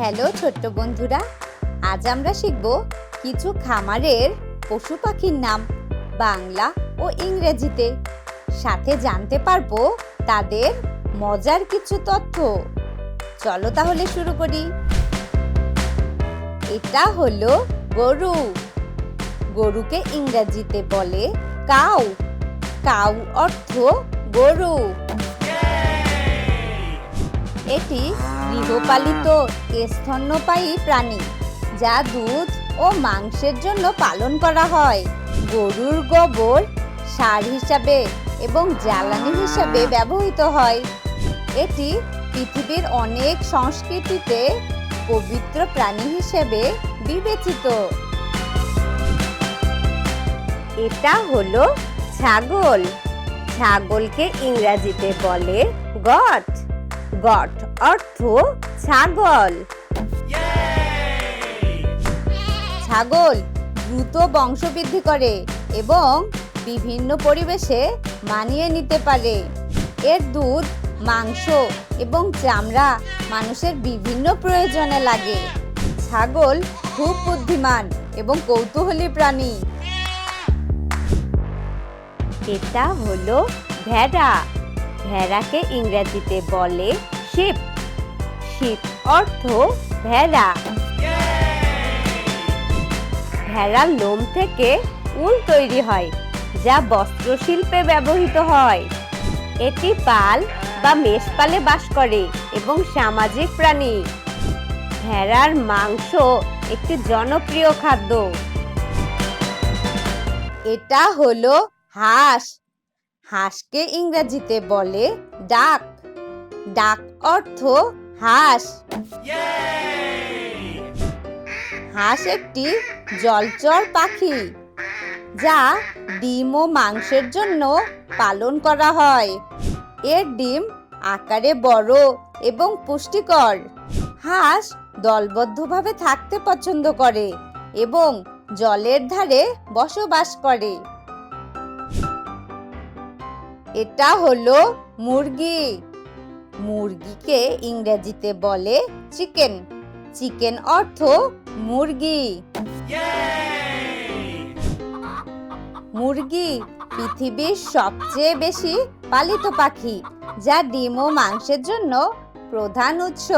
Hello ছোট্ট বন্ধুরা, আজ আমরা শিখব কিছু খামারের পশু পাখির নাম বাংলা ও ইংরেজিতে। সাথে জানতে পারব তাদের মজার কিছু তথ্য। চলো তাহলে শুরু করি। এটা হলো গরু। গরুকে ইংরেজিতে বলে কাউ। কাউ অর্থ গরু। এটি গৃহপালিত স্তন্যপায়ী প্রাণী, যা দুধ ও মাংসের জন্য পালন করা হয়। গরুর গোবর, সার হিসাবে এবং জ্বালানি হিসাবে ব্যবহৃত হয়। এটি পৃথিবীর অনেক সংস্কৃতিতে পবিত্র প্রাণী হিসেবে বিবেচিত। এটা হলো ছাগল। ছাগলকে ইংরেজিতে বলে গট। গট অর্থ ছাগল। ছাগল দ্রুত বংশবৃদ্ধি করে এবং বিভিন্ন পরিবেশে মানিয়ে নিতে পারে। এর দুধ, মাংস এবং চামড়া মানুষের বিভিন্ন প্রয়োজনে লাগে। ছাগল খুব বুদ্ধিমান এবং কৌতূহলী প্রাণী। এটা হলো ভেড়া। ভেড়াকে ইংরেজিতে বলে শিপ। শিপ অর্থ ভেড়া। ভেড়ার লোম থেকে উল তৈরি হয়, যা বস্ত্রশিল্পে ব্যবহৃত হয়। এটি পাল বা মেষপালে বাস করে এবং সামাজিক প্রাণী। ভেড়ার মাংস একটি জনপ্রিয় খাদ্য। এটা হলো হাঁস। হাঁসকে ইংরেজিতে বলে ডাক। ডাক অর্থ হাঁস। হাঁস একটি জলচর পাখি যা ডিম ও মাংসের জন্য পালন করা হয়। এর ডিম আকারে বড় এবং পুষ্টিকর। হাঁস দলবদ্ধভাবে থাকতে পছন্দ করে এবং জলের ধারে বসবাস করে। এটা হলো মুরগি। মুরগিকে ইংরেজিতে বলে চিকেন। চিকেন অর্থ মুরগি। মুরগি পৃথিবীর সবচেয়ে বেশি পালিত পাখি, যা ডিম ও মাংসের জন্য প্রধান উৎস।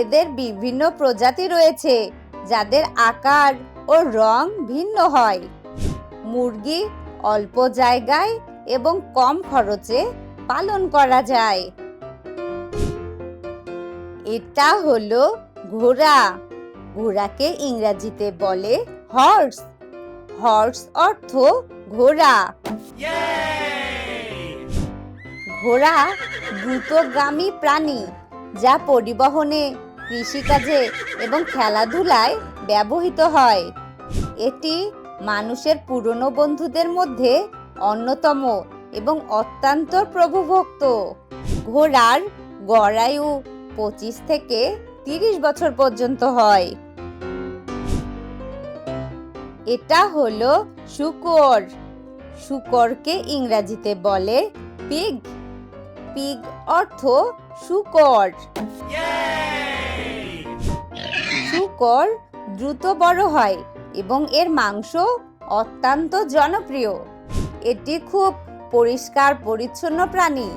এদের বিভিন্ন প্রজাতি রয়েছে, যাদের আকার ও রং ভিন্ন হয়। মুরগি অল্প জায়গায় এবং কম খরচে পালন করা যায়। এটা হলো ঘোড়া। ঘোড়াকে ইংরেজিতে বলে হর্স হর্স অর্থ ঘোড়া। ঘোড়া দ্রুতগামী প্রাণী যা পরিবহনে, কৃষিকাজে এবং খেলাধুলায় ব্যবহৃত হয়। এটি মানুষের পুরনো বন্ধুদের মধ্যে অন্যতম এবং অত্যন্ত প্রভুভক্ত। ঘোড়ার গড়ায়ু পঁচিশ থেকে তিরিশ বছর পর্যন্ত হয়। এটা হলো শুকর। শুকরকে ইংরেজিতে বলে পিগ পিগ অর্থ শুকর। শুকর দ্রুত বড় হয় এবং এর মাংস অত্যন্ত জনপ্রিয়। এটি খুব পরিষ্কার, পরিচ্ছন্ন প্রাণী।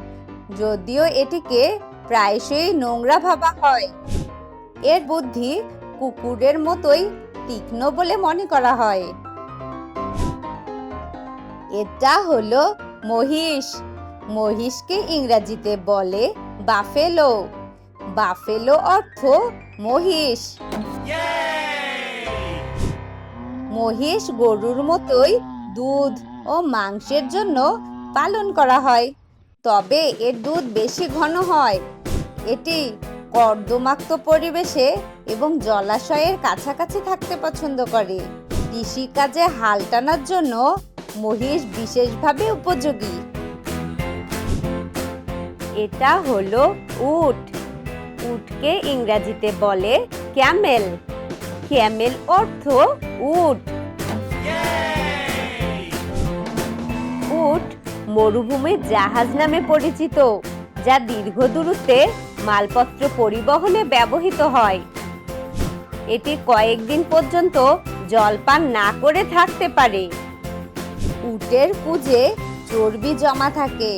যদিও এটিকে প্রায়শই নোংরা ভাবা হয়। এর বুদ্ধি কুকুরের মতোই তীক্ষ্ণ বলে মনে করা হয়। এটা হলো মহিষ। মহিষকে ইংরেজিতে বলে বাফেলো। বাফেলো অর্থ মহিষ। মহিষ গরুর মতোই দুধ ও মাংসের জন্য পালন করা হয়। তবে এর দুধ বেশি ঘন হয়। এটি কর্দমাক্ত পরিবেশে এবং জলাশয়ের কাছাকাছি থাকতে পছন্দ করে। কৃষিকাজে হাল টানার জন্য মহিষ বিশেষভাবে উপযোগী। এটা হলো উট। উটকে ইংরেজিতে বলে ক্যামেল। ক্যামেল অর্থ উট। উট মরুভূমির জাহাজ নামে পরিচিত, যা দীর্ঘ দূরত্বে মালপত্র পরিবহনে ব্যবহৃত হয়। এটি কয়েকদিন পর্যন্ত জলপান না করে থাকতে পারে। উটের কুজে চর্বি জমা থাকে,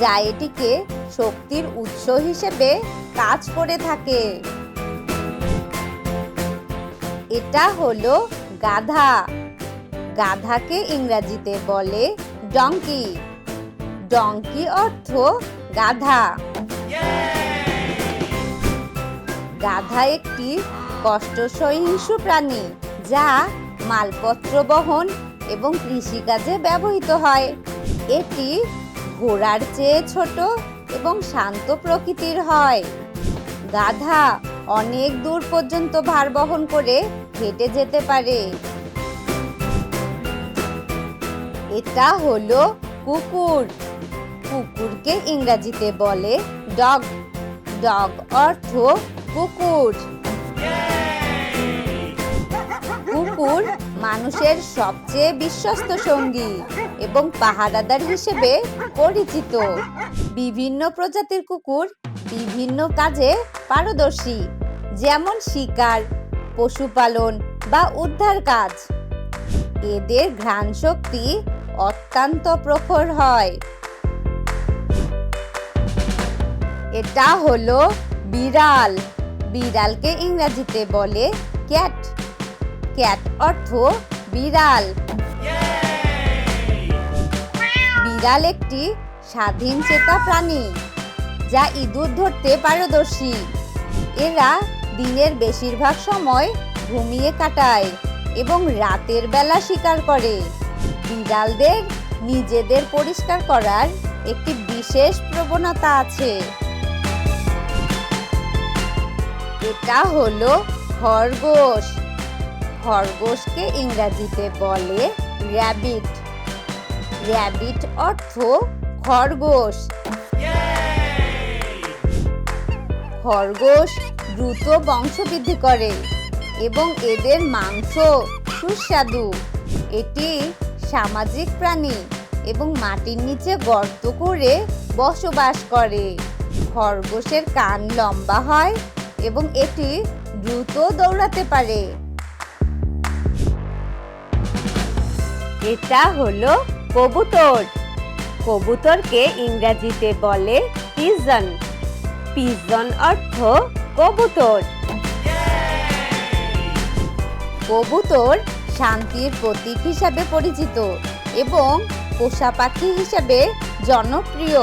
যা এটিকে শক্তির উৎস হিসেবে কাজ করে থাকে। এটা হলো গাধা। গাধাকে ইংরেজিতে বলে ডঙ্কি ডঙ্কি অর্থ গাধা। গাধা একটি কষ্ট সহিংসু প্রাণী যা মালপত্র বহন এবং কৃষিকাজে ব্যবহৃত হয়। এটি ঘোড়ার চেয়ে ছোট এবং শান্ত প্রকৃতির হয়। গাধা অনেক দূর পর্যন্ত ভার বহন করে হেঁটে যেতে পারে। এটা হলো কুকুর। কুকুরকে ইংরেজিতে বলে ডগ। ডগ অর্থ কুকুর। কুকুর মানুষের সবচেয়ে বিশ্বস্ত সঙ্গী এবং পাহারাদার হিসেবে পরিচিত। বিভিন্ন প্রজাতির কুকুর বিভিন্ন কাজে পারদর্শী, যেমন শিকার, পশুপালন বা উদ্ধার কাজ। এদের ঘ্রাণ শক্তি অত্যন্ত প্রখর হয়। এটা হলো বিড়াল। বিড়ালকে ইংরেজিতে বলে ক্যাট। ক্যাট অর্থ বিড়াল। বিড়াল একটি স্বাধীন চেতা প্রাণী, যা ইঁদুর ধরতে পারদর্শী। এরা দিনের বেশিরভাগ সময় ঘুমিয়ে কাটায় এবং রাতের বেলা শিকার করে। বিড়ালদের নিজেদের পরিষ্কার করার একটি বিশেষ প্রবণতা আছে। এটা হলো খরগোশ। খরগোশকে ইংরেজিতে বলে র্যাবিট র্যাবিট অর্থ খরগোশ। খরগোশ দ্রুত বংশবৃদ্ধি করে এবং এদের মাংস সুস্বাদু। এটি সামাজিক প্রাণী এবং মাটির নিচে গর্ত করে বসবাস করে। খরগোশের কান লম্বা হয় এবং এটি দ্রুত দৌড়াতে পারে। এটা হলো কবুতর। কবুতরকে ইংরেজিতে বলে পিজন। পিজন অর্থ কবুতর। কবুতর শান্তির প্রতীক হিসাবে পরিচিত এবং পোষা পাখি হিসাবে জনপ্রিয়।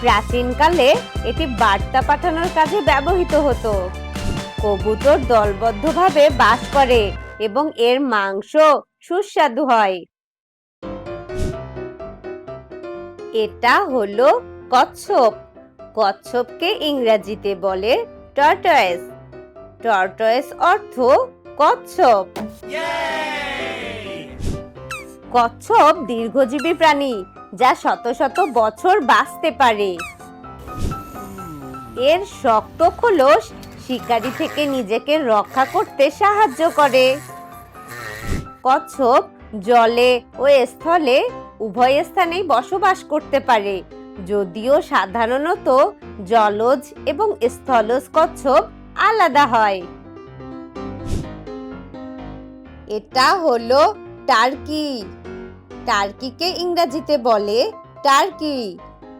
প্রাচীনকালে এটি বার্তা পাঠানোর কাজে ব্যবহৃত হতো। কবুতর দলবদ্ধভাবে বাস করে এবং এর মাংস সুস্বাদু হয়। এটা হলো কচ্ছপ। কচ্ছপকে ইংরেজিতে বলে টর্টয়েস টর্টয়েস অর্থ কচ্ছপ। কচ্ছপ দীর্ঘজীবী প্রাণী। যা শত শত বছর বাঁচতে পারে। এর শক্ত খোলস শিকারি থেকে নিজেকে রক্ষা করতে সাহায্য করে। কচ্ছপ জলে ও স্থলে উভয় স্থানেই বসবাস করতে পারে, যদিও সাধারণত জলজ এবং স্থলজ কচ্ছপ আলাদা হয়। এটা হলো টার্কি। টার্কিকে ইংরেজিতে বলে টার্কি।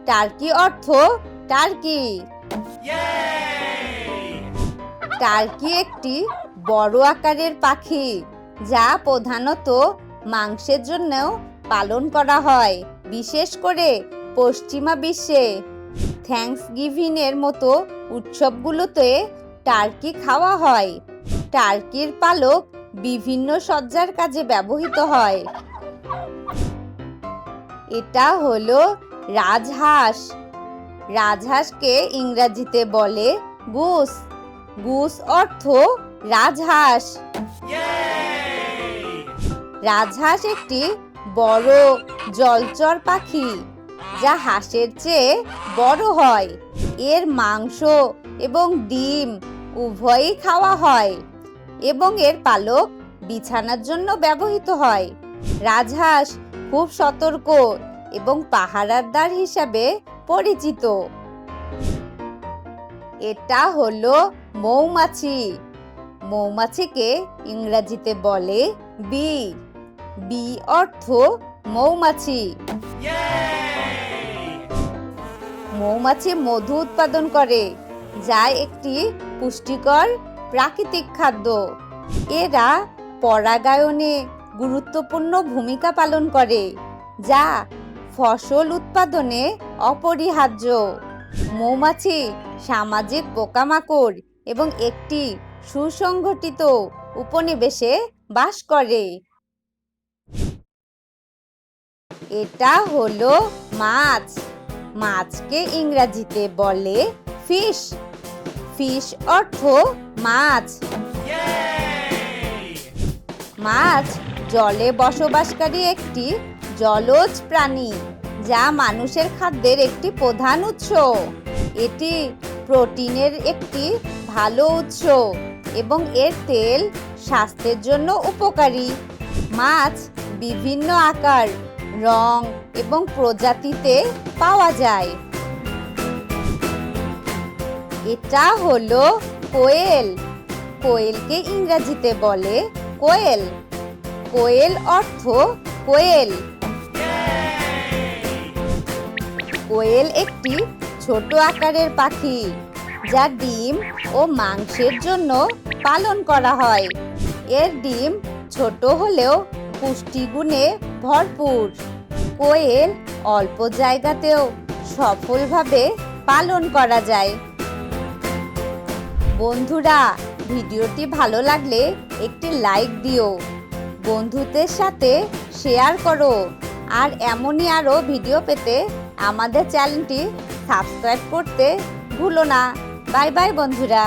টার্কি অর্থ টার্কি। টার্কি একটি বড় আকারের পাখি, যা প্রধানত মাংসের জন্যও পালন করা হয়, বিশেষ করে পশ্চিমা বিশ্বে। থ্যাঙ্কস গিভিং এর মতো উৎসবগুলোতে টার্কি খাওয়া হয়। টার্কির পালক বিভিন্ন সজ্জার কাজে ব্যবহৃত হয়। এটা হলো রাজহাঁস। রাজহাঁসকে ইংরেজিতে বলে গুস। গুস অর্থ রাজহাঁস। রাজহাঁস একটি বড় জলচর পাখি যা হাঁসের চেয়ে বড় হয়। এর মাংস এবং ডিম উভয়ই খাওয়া হয় এবং এর পালক বিছানার জন্য ব্যবহৃত হয়। রাজহাঁস খুব সতর্ক এবং পাহারাদার হিসাবে পরিচিত। এটা হলো মৌমাছি। মৌমাছিকে ইংরাজিতে বলে বি বি অর্থ মৌমাছি। মৌমাছি মধু উৎপাদন করে, যা একটি পুষ্টিকর প্রাকৃতিক খাদ্য। এরা পরাগায়নে গুরুত্বপূর্ণ ভূমিকা পালন করে যা ফসল উৎপাদনে অপরিহার্য। মৌমাছি সামাজিক পোকামাকড় এবং একটি সুসংগঠিত উপনিবেশে বাস করে। এটা হলো মাছ। মাছকে ইংরাজিতে বলে ফিশ। ফিশ অর্থ মাছ। মাছ জলে বসবাসকারী একটি জলজ প্রাণী, যা মানুষের খাদ্যের একটি প্রধান উৎস। এটি প্রোটিনের একটি ভালো উৎস এবং এর তেল স্বাস্থ্যের জন্য উপকারী। মাছ বিভিন্ন আকার, রং এবং প্রজাতিতে পাওয়া যায়। এটা হলো কোয়েল। কোয়েলকে ইংরাজিতে বলে কোয়েল। কোয়েল অর্থ কোয়েল। কোয়েল একটি ছোট আকারের পাখি, যা ডিম ও মাংসের জন্য পালন করা হয়। এর ডিম ছোট হলেও পুষ্টিগুণে ভরপুর। কোয়েল অল্প জায়গাতেও সফলভাবে পালন করা যায়। বন্ধুরা, ভিডিওটি ভালো লাগলে একটি লাইক দিও। বন্ধুদের সাথে শেয়ার করো। আর এমনই আরও ভিডিও পেতে আমাদের চ্যানেলটি সাবস্ক্রাইব করতে ভুলো না। বাই বাই বন্ধুরা।